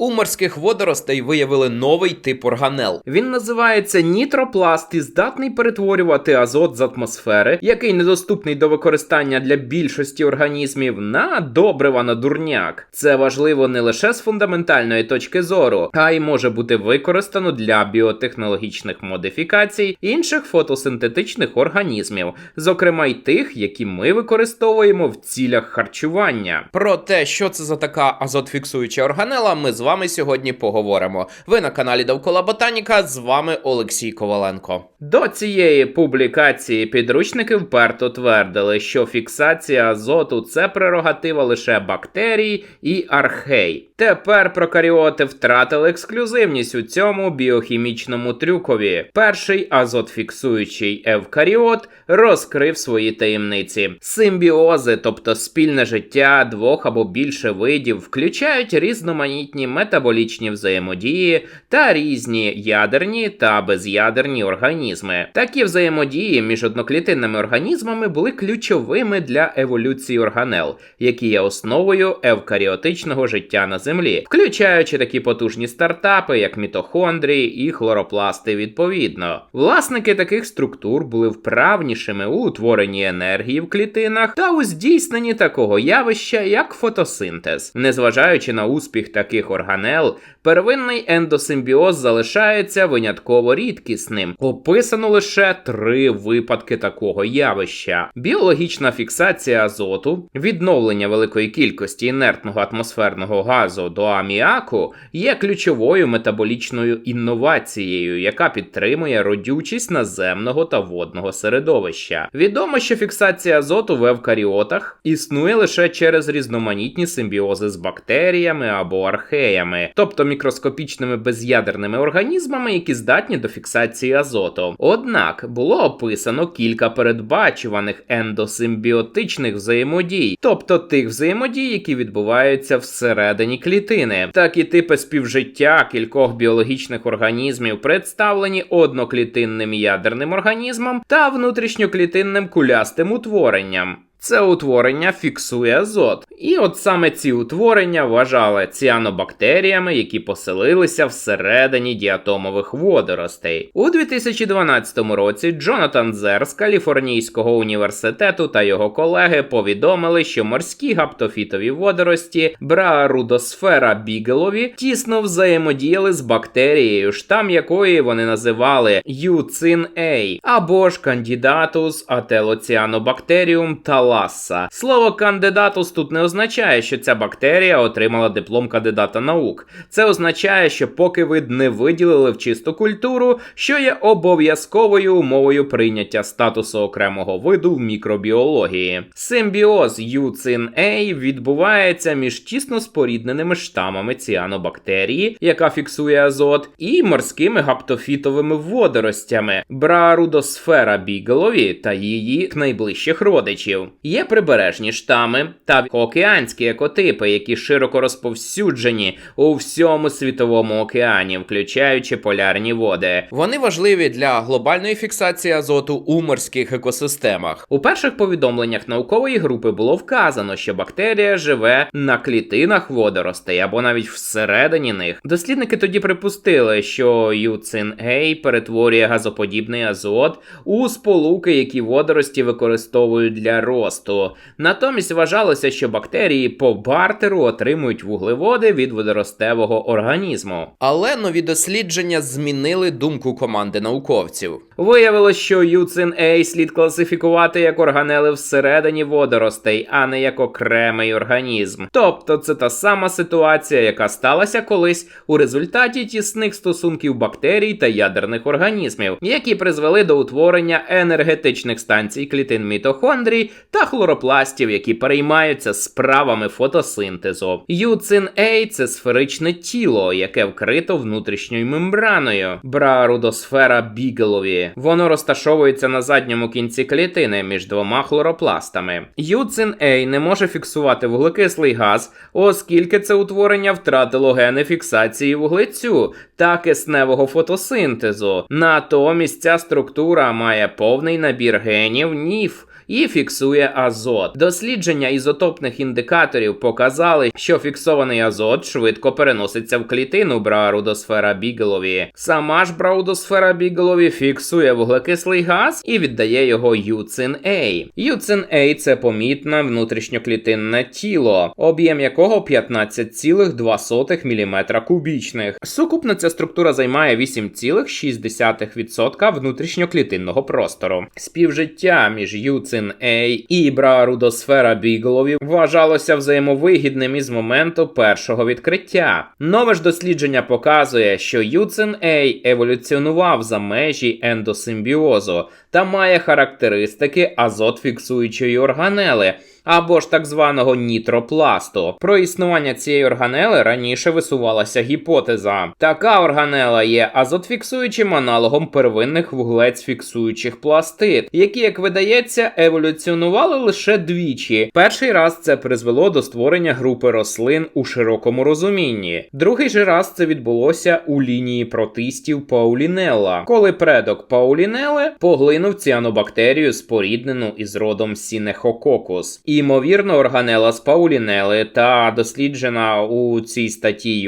У морських водоростей виявили новий тип органел. Він називається нітропласт і здатний перетворювати азот з атмосфери, який недоступний до використання для більшості організмів, на добрива на дурняк. Це важливо не лише з фундаментальної точки зору, а й може бути використано для біотехнологічних модифікацій інших фотосинтетичних організмів, зокрема й тих, які ми використовуємо в цілях харчування. Про те, що це за така азотфіксуюча органела, ми з сьогодні поговоримо. Ви на каналі Довкола Ботаніка. З вами Олексій Коваленко. До цієї публікації підручники вперто твердили, що фіксація азоту це прерогатива лише бактерій і архей. Тепер прокаріоти втратили ексклюзивність у цьому біохімічному трюкові. Перший азотфіксуючий евкаріот розкрив свої таємниці. Симбіози, тобто спільне життя двох або більше видів, включають різноманітні метаболічні взаємодії та різні ядерні та безядерні організми. Такі взаємодії між одноклітинними організмами були ключовими для еволюції органел, які є основою евкаріотичного життя на землі, включаючи такі потужні стартапи, як мітохондрії і хлоропласти. Відповідно, власники таких структур були вправнішими у утворенні енергії в клітинах та у здійсненні такого явища, як фотосинтез. Незважаючи на успіх таких органел, первинний ендосимбіоз залишається винятково рідкісним. Описано лише три випадки такого явища: біологічна фіксація азоту, відновлення великої кількості інертного атмосферного газу до аміаку є ключовою метаболічною інновацією, яка підтримує родючість наземного та водного середовища. Відомо, що фіксація азоту в евкаріотах існує лише через різноманітні симбіози з бактеріями або археями, тобто мікроскопічними безядерними організмами, які здатні до фіксації азоту. Однак було описано кілька передбачуваних ендосимбіотичних взаємодій, тобто тих взаємодій, які відбуваються всередині клітини. Такі типи співжиття кількох біологічних організмів представлені одноклітинним ядерним організмом та внутрішньоклітинним кулястим утворенням. Це утворення фіксує азот. І от саме ці утворення вважали ціанобактеріями, які поселилися всередині діатомових водоростей. У 2012 році Джонатан Зер з Каліфорнійського університету та його колеги повідомили, що морські гаптофітові водорості Браарудосфера бігелові тісно взаємодіяли з бактерією, штам якої вони називали Юцин A, або ж Candidatatus ателоціанобактеріум та Ласса. Слово кандидатус тут не означає, що ця бактерія отримала диплом кандидата наук. Це означає, що поки вид не виділили в чисту культуру, що є обов'язковою умовою прийняття статусу окремого виду в мікробіології. Симбіоз юцин A відбувається між тісно спорідненими штамами ціанобактерії, яка фіксує азот, і морськими гаптофітовими водоростями Браарудосфера бігелові та її найближчих родичів. Є прибережні штами та океанські екотипи, які широко розповсюджені у всьому світовому океані, включаючи полярні води. Вони важливі для глобальної фіксації азоту у морських екосистемах. У перших повідомленнях наукової групи було вказано, що бактерія живе на клітинах водоростей або навіть всередині них. Дослідники тоді припустили, що юцин А перетворює газоподібний азот у сполуки, які водорості використовують для росту. Натомість вважалося, що бактерії по бартеру отримують вуглеводи від водоростевого організму. Але нові дослідження змінили думку команди науковців. Виявилось, що юцин А слід класифікувати як органели всередині водоростей, а не як окремий організм. Тобто це та сама ситуація, яка сталася колись у результаті тісних стосунків бактерій та ядерних організмів, які призвели до утворення енергетичних станцій клітин мітохондрій та хлоропластів, які переймаються справами фотосинтезу. Юцин А це сферичне тіло, яке вкрито внутрішньою мембраною. Браарудосфера бігелові. Воно розташовується на задньому кінці клітини між двома хлоропластами. Юцин А не може фіксувати вуглекислий газ, оскільки це утворення втратило гени фіксації вуглецю та кисневого фотосинтезу. Натомість ця структура має повний набір генів НІФ і фіксує азот. Дослідження ізотопних індикаторів показали, що фіксований азот швидко переноситься в клітину браурудосфера Бігелові. Сама ж браудосфера Бігелові фіксує вуглекислий газ і віддає його юцин А. Юцин А це помітне внутрішньоклітинне тіло, об'єм якого 15,2 мм кубічних. Сукупно ця структура займає 8,6% внутрішньоклітинного простору. Співжиття між юцин А і браурудосфера Біголові вважалося взаємовигідним із моменту першого відкриття. Нове ж дослідження показує, що юцин Ей еволюціонував за межі ендосимбіозу та має характеристики азот-фіксуючої органели. Або ж так званого нітропласту. Про існування цієї органели раніше висувалася гіпотеза. Така органела є азотфіксуючим аналогом первинних вуглець-фіксуючих пластид, які, як видається, еволюціонували лише двічі. Перший раз це призвело до створення групи рослин у широкому розумінні. Другий же раз це відбулося у лінії протистів Паулінелла, коли предок Паулінели поглинув ціанобактерію, споріднену із родом Сінехококус. І, ймовірно, органела з Паулінели та досліджена у цій статті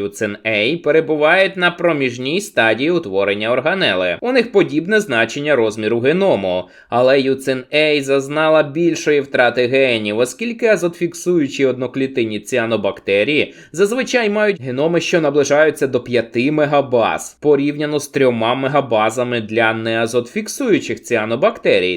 А перебувають на проміжній стадії утворення органели. У них подібне значення розміру геному, але А зазнала більшої втрати генів, оскільки азотфіксуючі одноклітинні ціанобактерії зазвичай мають геноми, що наближаються до 5 мегабаз, порівняно з 3 мегабазами для неазотфіксуючих ціанобактерій,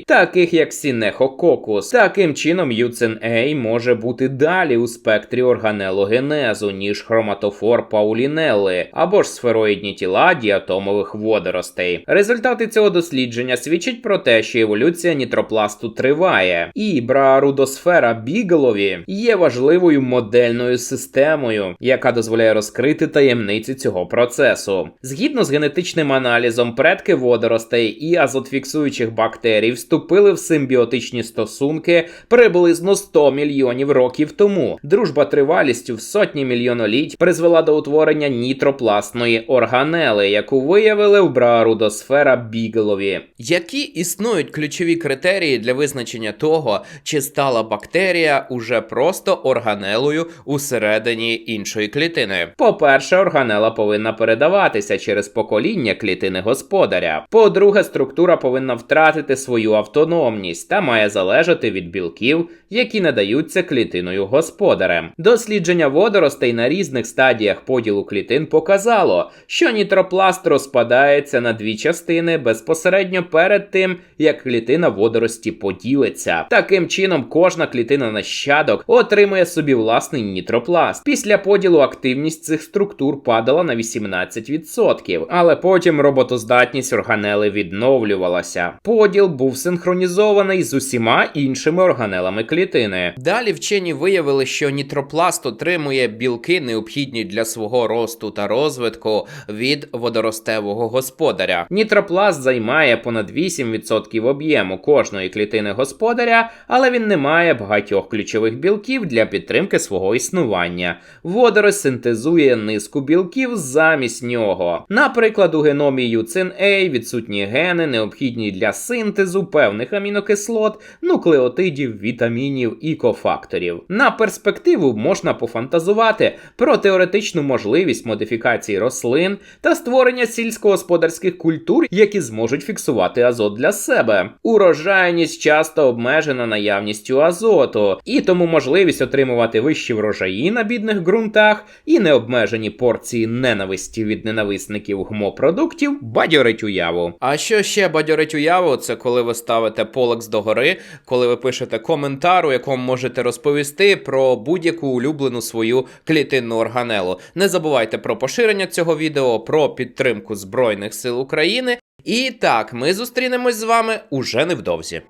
таких як Сінехококус. Таким чином, Юцин А може бути далі у спектрі органелогенезу, ніж хроматофор Паулінелли або ж сфероїдні тіла діатомових водоростей. Результати цього дослідження свідчать про те, що еволюція нітропласту триває, і браарудосфера Бігелові є важливою модельною системою, яка дозволяє розкрити таємниці цього процесу. Згідно з генетичним аналізом, предки водоростей і азотфіксуючих бактерій вступили в симбіотичні стосунки приблизно 100 мільйонів років тому. Дружба тривалістю в сотні мільйоноліть призвела до утворення нітропластної органели, яку виявили в браарудосфера Бігелові. Які існують ключові критерії для визначення того, чи стала бактерія уже просто органелою усередині іншої клітини? По-перше, органела повинна передаватися через покоління клітини господаря. По-друге, структура повинна втратити свою автономність та має залежати від білків, які надаються клітиною господарем. Дослідження водоростей на різних стадіях поділу клітин показало, що нітропласт розпадається на дві частини безпосередньо перед тим, як клітина водорості поділиться. Таким чином, кожна клітина нащадок отримує собі власний нітропласт. Після поділу активність цих структур падала на 18%, але потім роботоздатність органели відновлювалася. Поділ був синхронізований з усіма іншими органелами клітини. Далі вчені виявили, що нітропласт отримує білки, необхідні для свого росту та розвитку від водоростевого господаря. Нітропласт займає понад 8% об'єму кожної клітини господаря, але він не має багатьох ключових білків для підтримки свого існування. Водорось синтезує низку білків замість нього. Наприклад, у геномі юцин А відсутні гени, необхідні для синтезу певних амінокислот, нуклеотидів, вітамінів і кофакторів. На перспективу можна пофантазувати про теоретичну можливість модифікації рослин та створення сільськогосподарських культур, які зможуть фіксувати азот для себе. Урожайність часто обмежена наявністю азоту, і тому можливість отримувати вищі врожаї на бідних ґрунтах і необмежені порції ненависті від ненависників гмопродуктів бадьорить уяву. А що ще бадьорить уяву, це коли ви ставите полекс догори, коли ви пишете коментар, у якому можете розповісти про будь-яку улюблену свою клітинну органелу. Не забувайте про поширення цього відео, про підтримку Збройних сил України. І так, ми зустрінемось з вами уже невдовзі.